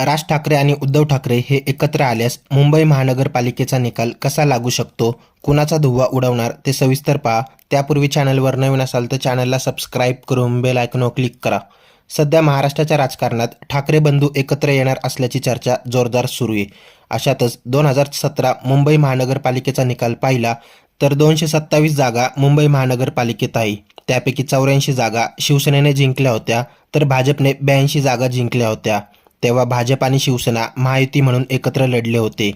राज ठाकरे आणि उद्धव ठाकरे हे एकत्र आल्यास मुंबई महानगरपालिकेचा निकाल कसा लागू शकतो? कुणाचा धुव्वा उडवणार? ते सविस्तर पहा. त्यापूर्वी चॅनलवर नवीन असाल तर चॅनलला सबस्क्राईब करून बेल आयकॉनवर क्लिक करा. सध्या महाराष्ट्राच्या राजकारणात ठाकरे बंधू एकत्र येणार असल्याची चर्चा जोरदार सुरू आहे. अशातच दोन हजार सतरा मुंबई महानगरपालिकेचा निकाल पाहिला तर दोनशे सत्तावीस जागा मुंबई महानगरपालिकेत आहे. त्यापैकी चौऱ्याऐंशी जागा शिवसेनेने जिंकल्या होत्या तर भाजपने ब्याऐंशी जागा जिंकल्या होत्या. तेव्हा भाजप आणि शिवसेना महायुती म्हणून एकत्र लढले होते.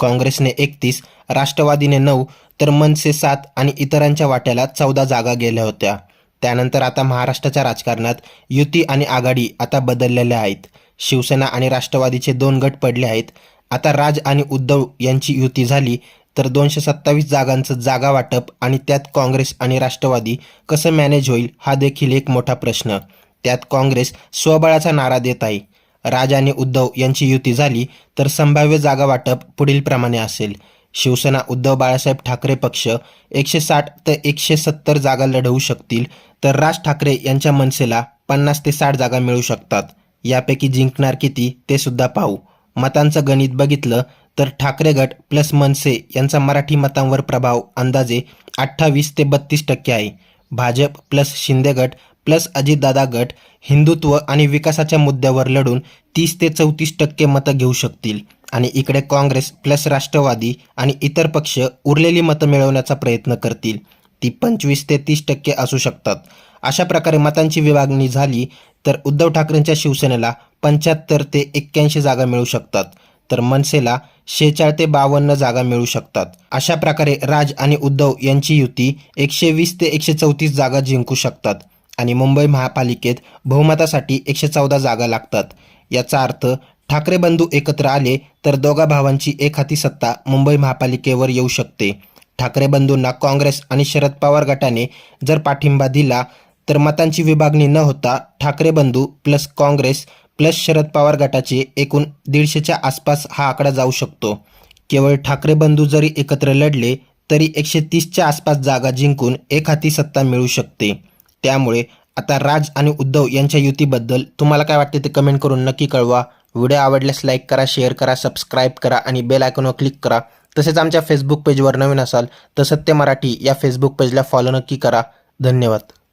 काँग्रेसने एकतीस राष्ट्रवादीने नऊ तर मनसे सात आणि इतरांच्या वाट्याला चौदा जागा गेल्या होत्या. त्यानंतर आता महाराष्ट्राच्या राजकारणात युती आणि आघाडी आता बदललेल्या आहेत. शिवसेना आणि राष्ट्रवादीचे दोन गट पडले आहेत. आता राज आणि उद्धव यांची युती झाली तर दोनशे सत्तावीस जागांचं जागा वाटप आणि त्यात काँग्रेस आणि राष्ट्रवादी कसं मॅनेज होईल हा देखील एक मोठा प्रश्न. त्यात काँग्रेस स्वबळाचा नारा देत आहे. राज आणि उद्धव यांची युती झाली तर संभाव्य जागा वाटप पुढील प्रमाणे असेल. शिवसेना उद्धव बाळासाहेब ठाकरे पक्ष एकशे साठ ते एकशे सत्तर जागा लढवू शकतील तर राज ठाकरे यांच्या मनसेला पन्नास ते साठ जागा मिळू शकतात. यापैकी जिंकणार किती ते सुद्धा पाहू. मतांचं गणित बघितलं तर ठाकरे गट प्लस मनसे यांचा मराठी मतांवर प्रभाव अंदाजे अठ्ठावीस ते बत्तीस टक्के आहे. भाजप प्लस शिंदे गट प्लस अजितदादा गट हिंदुत्व आणि विकासाच्या मुद्द्यावर लढून तीस ते चौतीस टक्के मतं घेऊ शकतील. आणि इकडे काँग्रेस प्लस राष्ट्रवादी आणि इतर पक्ष उरलेली मतं मिळवण्याचा प्रयत्न करतील. ती पंचवीस ते तीस टक्के असू शकतात. अशा प्रकारे मतांची विभागणी झाली तर उद्धव ठाकरेंच्या शिवसेनेला पंच्याहत्तर ते एक्क्याऐंशी जागा मिळू शकतात. तर मनसेला शेहेचाळ ते बावन्न जागा मिळू शकतात. अशा प्रकारे राज आणि उद्धव यांची युती एकशे वीस ते एकशे चौतीस जागा जिंकू शकतात. आणि मुंबई महापालिकेत बहुमतासाठी एकशे चौदा जागा लागतात. याचा अर्थ ठाकरे बंधू एकत्र आले तर दोघा भावांची एक हाती सत्ता मुंबई महापालिकेवर येऊ शकते. ठाकरे बंधूंना काँग्रेस आणि शरद पवार गटाने जर पाठिंबा दिला तर मतांची विभागणी न होता ठाकरे बंधू प्लस काँग्रेस प्लस शरद पवार गटाचे एकूण दीडशेच्या आसपास हा आकडा जाऊ शकतो. केवळ ठाकरे बंधू जरी एकत्र लढले तरी एकशे तीसच्या आसपास जागा जिंकून एक हाती सत्ता मिळू शकते. त्यामुळे आता राज आणि उद्धव यांच्या युतीबद्दल तुम्हाला काय वाटते ते कमेंट करून नक्की कळवा. व्हिडिओ आवडल्यास लाईक करा शेअर करा सबस्क्राईब करा आणि बेल आयकॉनवर क्लिक करा. तसेच आमच्या फेसबुक पेजवर नवीन असाल तर सत्य मराठी या फेसबुक पेजला फॉलो नक्की करा. धन्यवाद.